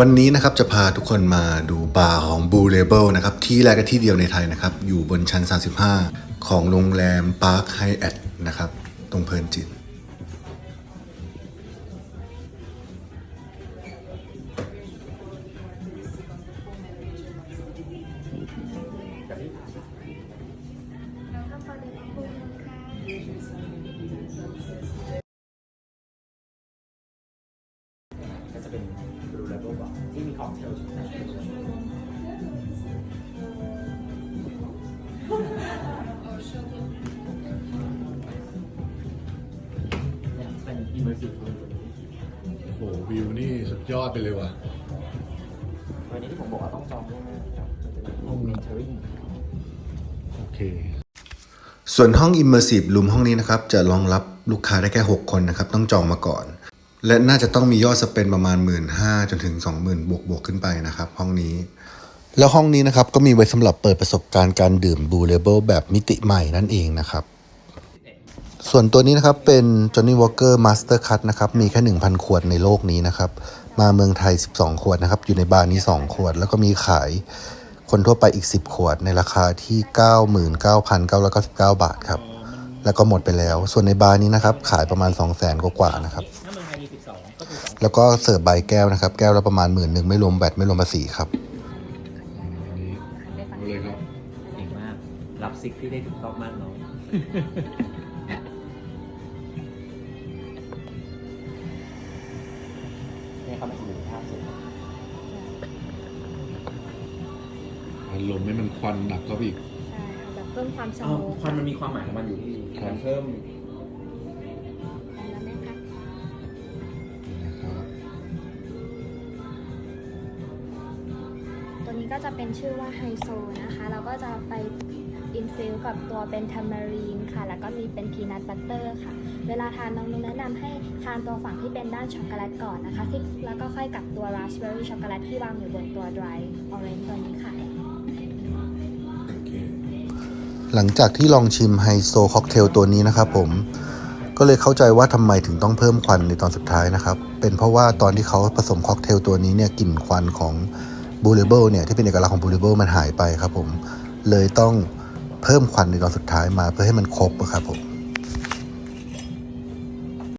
วันนี้นะครับจะพาทุกคนมาดูบาร์ของ Blue Label นะครับที่แรกและที่เดียวในไทยนะครับ อยู่บนชั้น 35 ของโรงแรม Park Hyatt นะครับ ตรงเพลินจิตก็ เป็นบลูเลเวลบาร์ที่มีค็อกเทลชุดไหนเนี่ยเป็น immersive room โอ้วิวนี่สุดยอดไปเลยว่ะตัวนี้ที่ผมบอกว่าต้องจองล่วงหน้าครับมันจะมีห้อง mentoring โอเค ส่วนห้อง Immersive Room ห้องนี้นะครับ จะรองรับลูกค้าได้แค่ 6 คนนะครับ ต้องจองมาก่อน และน่าจะต้องมียอดสเปนประมาณ 1 5ื่นจนถึง 20,000 บวกบวกขึ้นไปนะครับ ห้องนี้ แล้วห้องนี้นะครับ ก็มีไว้สำหรับเปิดประสบการณ์การดื่ม Blue Label แบบมิติใหม่นั่นเองนะครับ ส่วนตัวนี้นะครับเป็น Johnny Walker Master Cut นะครับ มีแค่ 1,000 ขวดในโลกนี้นะครับ มาเมืองไทย 12 ขวดนะครับ อยู่ในบาร์นี้ 2 ขวด แล้วก็มีขายคนทั่วไปอีก 10 ขวดในราคาที่ 99,999 บาทครับแล้วก็หมดไปแล้ว ส่วนในบาร์นี้นะครับ ขายประมาณ 200,000กว่าๆนะครับ แล้วก็เสิร์ฟใบแก้วนะครับ แก้วละประมาณหมื่นหนึ่งไม่รวมแบตไม่รวมภาษีครับเลยครับ เก่งมาก รับซิกที่ได้ถูกต้องมากน้องเนี่ยครับมันจะมีภาพสวยลมให้มันควันหนักเข้าไปอีก ใช่ค่ะแบบเพิ่มความสอ้าวมูทควันมันมีความหมายของมันอยู่ที่ครับ มันเพิ่ม ตัวนี้ก็จะเป็นชื่อว่าไฮโซนะคะ เราก็จะไปอินฟิลกับตัวเป็นทามารีนค่ะ แล้วก็มีเป็นพีนัทบัตเตอร์ค่ะ เวลาทานน้องนุ้แนะนำให้ทานตัวฝั่งที่เป็นด้านช็อกโกแลตก่อนนะคะที่แล้วก็ค่อยกับตัวราสเบอร์รี่ช็อกโกแลตที่วางอยู่บนตัวดรายออเรนจ์ตัวนี้ค่ะ หลังจากที่ลองชิมไฮโซค็อกเทลตัวนี้นะครับผมก็เลยเข้าใจว่าทำไมถึงต้องเพิ่มควันในตอนสุดท้ายนะครับ เป็นเพราะว่าตอนที่เขาผสมค็อกเทลตัวนี้เนี่ยกลิ่นควันของ บูเลเบิลเนี่ยที่เป็นเอกลักษณ์ของบูเลเบิลมันหายไปครับผมเลยต้องเพิ่มควันในตอนสุดท้ายมาเพื่อให้มันครบครับผม